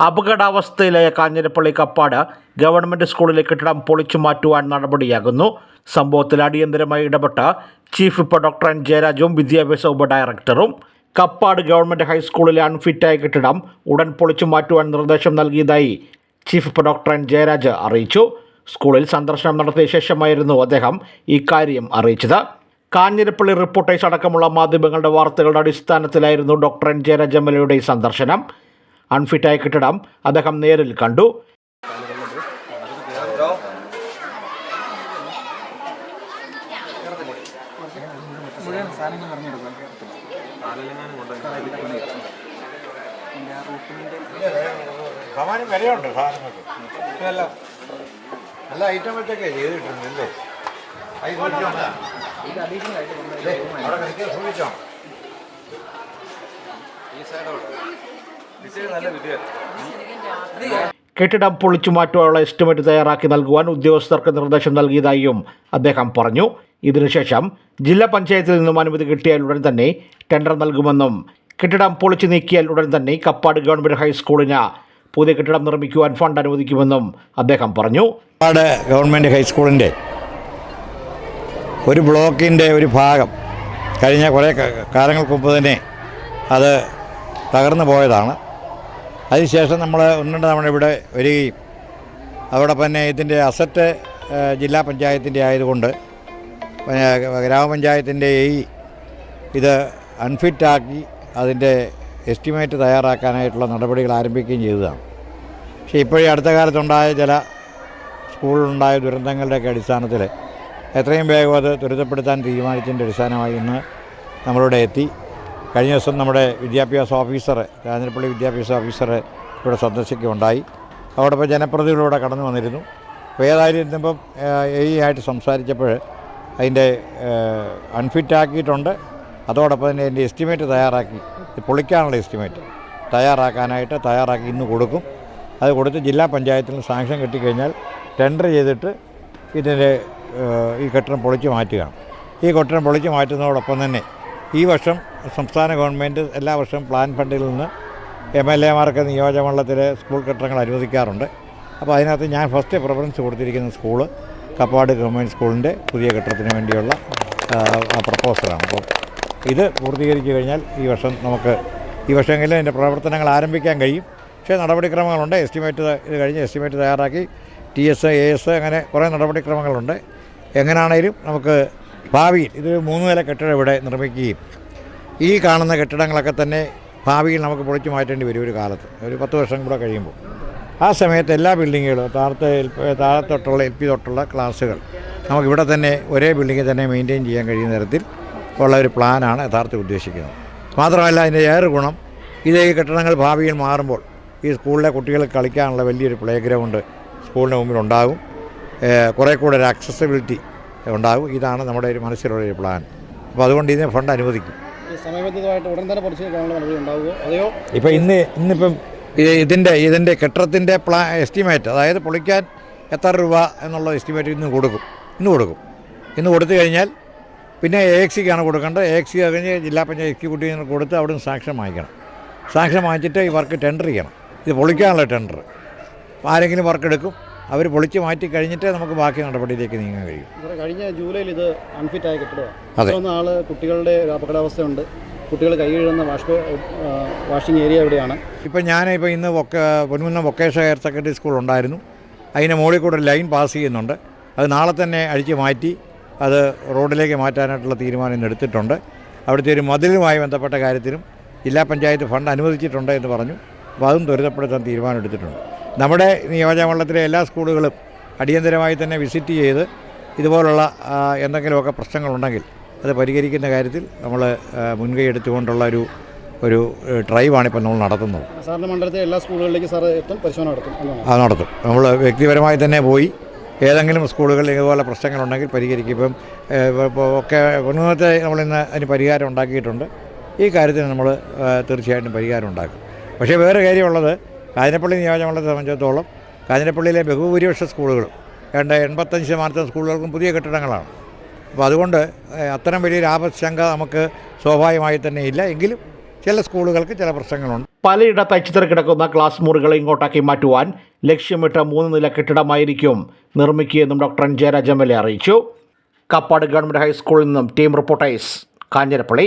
അപകടാവസ്ഥയിലായ Kanjirappally Kappad government സ്കൂളിലെ കെട്ടിടം പൊളിച്ചു മാറ്റുവാൻ നടപടിയാകുന്നു. സംഭവത്തിൽ അടിയന്തരമായി ഇടപെട്ട ചീഫ് ഇപ്പോൾ ഡോക്ടർ എൻ ജയരാജും വിദ്യാഭ്യാസ ഉപഡയറക്ടറും കപ്പാട് ഗവൺമെന്റ് ഹൈസ്കൂളിലെ അൺഫിറ്റായ കെട്ടിടം ഉടൻ പൊളിച്ചു മാറ്റുവാൻ നിർദ്ദേശം നൽകിയതായി ചീഫ് ഇപ്പോൾ ഡോക്ടർ എൻ ജയരാജ് അറിയിച്ചു. സ്കൂളിൽ സന്ദർശനം നടത്തിയ ശേഷമായിരുന്നു അദ്ദേഹം ഇക്കാര്യം അറിയിച്ചത്. കാഞ്ഞിരപ്പള്ളി റിപ്പോർട്ടേഴ്സ് അടക്കമുള്ള മാധ്യമങ്ങളുടെ വാർത്തകളുടെ അടിസ്ഥാനത്തിലായിരുന്നു ഡോക്ടർ എൻ ജയരാജ് എം സന്ദർശനം. അൺഫിറ്റായ കെട്ടിടം. അദ്ദേഹം നേരിൽ കണ്ടു. ഈ ഭവാനി വിലയുണ്ട് സാധനങ്ങൾക്ക്. അല്ല നല്ല ഐറ്റം വെച്ചൊക്കെ ചെയ്തിട്ടുണ്ട് അല്ലേ അത് സൂക്ഷിച്ചോ. ഇത് അഡീഷണൽ കെട്ടിടം പൊളിച്ചു മാറ്റുവാനുള്ള എസ്റ്റിമേറ്റ് തയ്യാറാക്കി നൽകുവാൻ ഉദ്യോഗസ്ഥർക്ക് നിർദ്ദേശം നൽകിയതായും അദ്ദേഹം പറഞ്ഞു. ഇതിനുശേഷം ജില്ലാ പഞ്ചായത്തിൽ നിന്നും അനുമതി കിട്ടിയാൽ ഉടൻ തന്നെ ടെൻഡർ നൽകുമെന്നും കെട്ടിടം പൊളിച്ചു നീക്കിയാൽ ഉടൻ തന്നെ കപ്പാട് ഗവൺമെന്റ് ഹൈസ്കൂളിന് പുതിയ കെട്ടിടം നിർമ്മിക്കുവാൻ ഫണ്ട് അനുവദിക്കുമെന്നും അദ്ദേഹം പറഞ്ഞു. കപ്പാട് ഗവൺമെന്റ് ഹൈസ്കൂളിന്റെ ഒരു ബ്ലോക്കിന്റെ ഒരു ഭാഗം കഴിഞ്ഞ കുറേ കാലങ്ങൾക്ക് മുമ്പ് തന്നെ അത് തകർന്നു പോയതാണ്. അതിനുശേഷം നമ്മൾ ഒന്നിട്ട് നമ്മുടെ ഇവിടെ വരികയും അവിടെ തന്നെ ഇതിന്റെ അസറ്റ് ജില്ലാ പഞ്ചായത്തിന്റെ ആയതുകൊണ്ട് ഗ്രാമപഞ്ചായത്തിന്റെ ഈ ഇത് അൺഫിറ്റാക്കി അതിന്റെ എസ്റ്റിമേറ്റ് തയ്യാറാക്കാനായിട്ടുള്ള നടപടികൾ ആരംഭിക്കുകയും ചെയ്തതാണ്. പക്ഷേ ഇപ്പോഴീ അടുത്ത കാലത്തുണ്ടായ ചില സ്കൂളിലുണ്ടായ ദുരന്തങ്ങളുടെയൊക്കെ അടിസ്ഥാനത്തിൽ എത്രയും വേഗം അത് ത്വരിതപ്പെടുത്താൻ തീരുമാനിച്ചതിന്റെ അടിസ്ഥാനമായി ഇന്ന് നമ്മളിവിടെ എത്തി. കഴിഞ്ഞ ദിവസം നമ്മുടെ വിദ്യാഭ്യാസ ഓഫീസർ രാജനപ്പള്ളി വിദ്യാഭ്യാസ ഓഫീസർ ഇവിടെ സന്ദർശിക്കുകയുണ്ടായി. അതോടൊപ്പം ജനപ്രതിനിധികളിവിടെ കടന്നു വന്നിരുന്നു. അപ്പോൾ ഏതായാലും ഇന്നിപ്പം എ ആയിട്ട് സംസാരിച്ചപ്പോൾ അതിന്റെ അൺഫിറ്റാക്കിയിട്ടുണ്ട് അതോടൊപ്പം തന്നെ അതിന്റെ എസ്റ്റിമേറ്റ് തയ്യാറാക്കി. പൊളിക്കാനുള്ള എസ്റ്റിമേറ്റ് തയ്യാറാക്കാനായിട്ട് തയ്യാറാക്കി ഇന്ന് കൊടുക്കും. അത് കൊടുത്ത് ജില്ലാ പഞ്ചായത്തിൽ നിന്ന് സാങ്ഷൻ കിട്ടിക്കഴിഞ്ഞാൽ ടെൻഡർ ചെയ്തിട്ട് ഇതിന്റെ ഈ കെട്ടിടം പൊളിച്ച് മാറ്റുകയാണ്. ഈ കെട്ടിടം പൊളിച്ച് മാറ്റുന്നതോടൊപ്പം തന്നെ ഈ വർഷം സംസ്ഥാന ഗവൺമെന്റ് എല്ലാ വർഷവും പ്ലാൻ ഫണ്ടിൽ നിന്ന് എം എൽ എമാർക്ക് നിയോജകമണ്ഡലത്തിൽ സ്കൂൾ കെട്ടിടങ്ങൾ അനുവദിക്കാറുണ്ട്. അപ്പോൾ അതിനകത്ത് ഞാൻ ഫസ്റ്റ് പ്രിഫറൻസ് കൊടുത്തിരിക്കുന്ന സ്കൂൾ കപ്പാട് ഗവൺമെന്റ് സ്കൂളിന്റെ പുതിയ കെട്ടിടത്തിന് വേണ്ടിയുള്ള പ്രപ്പോസലാണ് അപ്പോൾ ഇത് പൂർത്തീകരിച്ചു കഴിഞ്ഞാൽ ഈ വർഷം നമുക്ക് ഈ വർഷമെങ്കിലും അതിന്റെ പ്രവർത്തനങ്ങൾ ആരംഭിക്കാൻ കഴിയും. പക്ഷേ നടപടിക്രമങ്ങളുണ്ട്. എസ്റ്റിമേറ്റ് ഇത് കഴിഞ്ഞ് എസ്റ്റിമേറ്റ് തയ്യാറാക്കി. ടി എസ് എ എസ് അങ്ങനെ കുറേ നടപടിക്രമങ്ങളുണ്ട്. എങ്ങനെയാണേലും നമുക്ക് ഭാവിയിൽ ഇത് മൂന്ന് നില കെട്ടിടം ഇവിടെ നിർമ്മിക്കുകയും ഈ കാണുന്ന കെട്ടിടങ്ങളൊക്കെ തന്നെ ഭാവിയിൽ നമുക്ക് പൊളിച്ചു മാറ്റേണ്ടി വരും ഒരു കാലത്ത്. ഒരു പത്ത് വർഷം കൂടെ കഴിയുമ്പോൾ. ആ സമയത്ത് എല്ലാ ബിൽഡിങ്ങുകളും താഴത്തെ താഴെ തൊട്ടുള്ള എൽ പി തൊട്ടുള്ള ക്ലാസ്സുകൾ നമുക്ക് ഇവിടെ തന്നെ ഒരേ ബിൽഡിങ്ങിൽ തന്നെ മെയിന്റെയിൻ ചെയ്യാൻ കഴിയുന്ന തരത്തിൽ ഉള്ള ഒരു പ്ലാനാണ് യഥാർത്ഥത്തിൽ ഉദ്ദേശിക്കുന്നത്. മാത്രമല്ല അതിന്റെ ഏറെ ഗുണം ഇതേ കെട്ടിടങ്ങൾ ഭാവിയിൽ മാറുമ്പോൾ ഈ സ്കൂളിലെ കുട്ടികൾ കളിക്കാനുള്ള വലിയൊരു പ്ലേ ഗ്രൗണ്ട് സ്കൂളിന് മുമ്പിൽ ഉണ്ടാകും. കുറേ കൂടെ ഒരു അക്സസിബിലിറ്റി ഉണ്ടാകും. ഇതാണ് നമ്മുടെ ഒരു മനസ്സിലുള്ള ഒരു പ്ലാൻ അപ്പോൾ അതുകൊണ്ട് ഇതിനെ ഫണ്ട് അനുവദിക്കും. സമയബന്ധിതമായിട്ട് ഉടൻ തന്നെ ഉണ്ടാവുമോ അതെയോ? ഇപ്പോൾ ഇന്ന് ഇന്നിപ്പം ഇത് ഇതിന്റെ ഇതിന്റെ കെട്ടിടത്തിന്റെ പ്ലാ എസ്റ്റിമേറ്റ് അതായത് പൊളിക്കാൻ എത്ര രൂപ എന്നുള്ള എസ്റ്റിമേറ്റ് ഇന്ന് കൊടുക്കും. ഇന്ന് കൊടുക്കും. ഇന്ന് കൊടുത്തു കഴിഞ്ഞാൽ പിന്നെ എ എക്സിക്കാണ് കൊടുക്കേണ്ടത്. എ എക്സി കഴിഞ്ഞ് ജില്ലാ പഞ്ചായത്ത് എക്സിക്യൂട്ടീവിന് കൊടുത്ത് അവിടെ നിന്ന് സാക്ഷ്യം വാങ്ങിക്കണം. സാക്ഷ്യം വാങ്ങിച്ചിട്ട് ഈ വർക്ക് ടെൻഡർ ചെയ്യണം. ഇത് പൊളിക്കാനുള്ള ടെൻഡർ ആരെങ്കിലും വർക്ക് എടുക്കും. അവർ പൊളിച്ചു മാറ്റി കഴിഞ്ഞിട്ടേ നമുക്ക് ബാക്കി നടപടിയിലേക്ക് നീങ്ങാൻ കഴിയും. കഴിഞ്ഞ ജൂലൈയിൽ ഇത് അൺഫിറ്റ് ആയ കെട്ടിടമാണ് നാൾ കുട്ടികളുടെ ഒരു അപകടാവസ്ഥയുണ്ട്. കുട്ടികൾ കൈ കഴുകുന്ന വാഷ് വാഷിംഗ് ഏരിയ എവിടെയാണ് ഇപ്പം ഞാൻ ഇപ്പോൾ ഇന്ന് വൊക്ക പൊന്മുന്ന വൊക്കേഷണൽ ഹയർ സെക്കൻഡറി സ്കൂൾ ഉണ്ടായിരുന്നു. അതിന് മുകളിൽ കൂടെ ലൈൻ പാസ് ചെയ്യുന്നുണ്ട്. അത് നാളെ തന്നെ അഴിച്ച് മാറ്റി അത് റോഡിലേക്ക് മാറ്റാനായിട്ടുള്ള തീരുമാനം ഇന്ന് എടുത്തിട്ടുണ്ട്. അവിടുത്തെ ഒരു മതിലുമായി ബന്ധപ്പെട്ട കാര്യത്തിലും ജില്ലാ പഞ്ചായത്ത് ഫണ്ട് അനുവദിച്ചിട്ടുണ്ട് എന്ന് പറഞ്ഞു. അപ്പോൾ അതും ത്വരിതപ്പെടുത്താൻ തീരുമാനം എടുത്തിട്ടുണ്ട്. നമ്മുടെ നിയോജകമണ്ഡലത്തിലെ എല്ലാ സ്കൂളുകളും അടിയന്തരമായി തന്നെ വിസിറ്റ് ചെയ്ത് ഇതുപോലുള്ള എന്തെങ്കിലുമൊക്കെ പ്രശ്നങ്ങളുണ്ടെങ്കിൽ അത് പരിഹരിക്കുന്ന കാര്യത്തിൽ നമ്മൾ മുൻകൈ എടുത്തുകൊണ്ടുള്ള ഒരു ഒരു ഡ്രൈവാണ് ഇപ്പോൾ നമ്മൾ നടത്തുന്നത്. സാറിന്റെ മണ്ഡലത്തിലെ എല്ലാ സ്കൂളുകളിലേക്ക് സാർ എത്തും പരിശോധന നടത്തും അത് നടത്തും. നമ്മൾ വ്യക്തിപരമായി തന്നെ പോയി ഏതെങ്കിലും സ്കൂളുകളിൽ ഇതുപോലെ പ്രശ്നങ്ങളുണ്ടെങ്കിൽ പരിഹരിക്കും. ഇപ്പം ഒക്കെ ഉന്നതത്തെ നമ്മളിന്ന് അതിന് പരിഹാരം ഉണ്ടാക്കിയിട്ടുണ്ട്. ഈ കാര്യത്തിന് നമ്മൾ തീർച്ചയായിട്ടും പരിഹാരം ഉണ്ടാക്കും. പക്ഷേ വേറെ കാര്യമുള്ളത് കാഞ്ഞിരപ്പള്ളി നിയോജകമണ്ഡലത്തെ സംബന്ധിച്ചിടത്തോളം കാഞ്ഞിരപ്പള്ളിയിലെ ബഹുഭൂരിപക്ഷ സ്കൂളുകളും ഏണ്ട എൺപത്തഞ്ച് ശതമാനത്തെ സ്കൂളുകൾക്കും പുതിയ കെട്ടിടങ്ങളാണ്. അപ്പോൾ അതുകൊണ്ട് അത്തരം വലിയൊരു ആപശങ്ക നമുക്ക് സ്വാഭാവികമായി തന്നെ ഇല്ല. എങ്കിലും ചില സ്കൂളുകൾക്ക് ചില പ്രശ്നങ്ങളുണ്ട്. പലയിടത്ത് അച്ചുതറി കിടക്കുന്ന ക്ലാസ് മുറികളെ ഇങ്ങോട്ടാക്കി മാറ്റുവാൻ ലക്ഷ്യമിട്ട മൂന്ന് നില കെട്ടിടമായിരിക്കും നിർമ്മിക്കുകയെന്നും doctor N Jayaraj M L A അറിയിച്ചു. കപ്പാട് ഗവൺമെന്റ് ഹൈസ്കൂളിൽ നിന്നും team reporters Kanjirappally.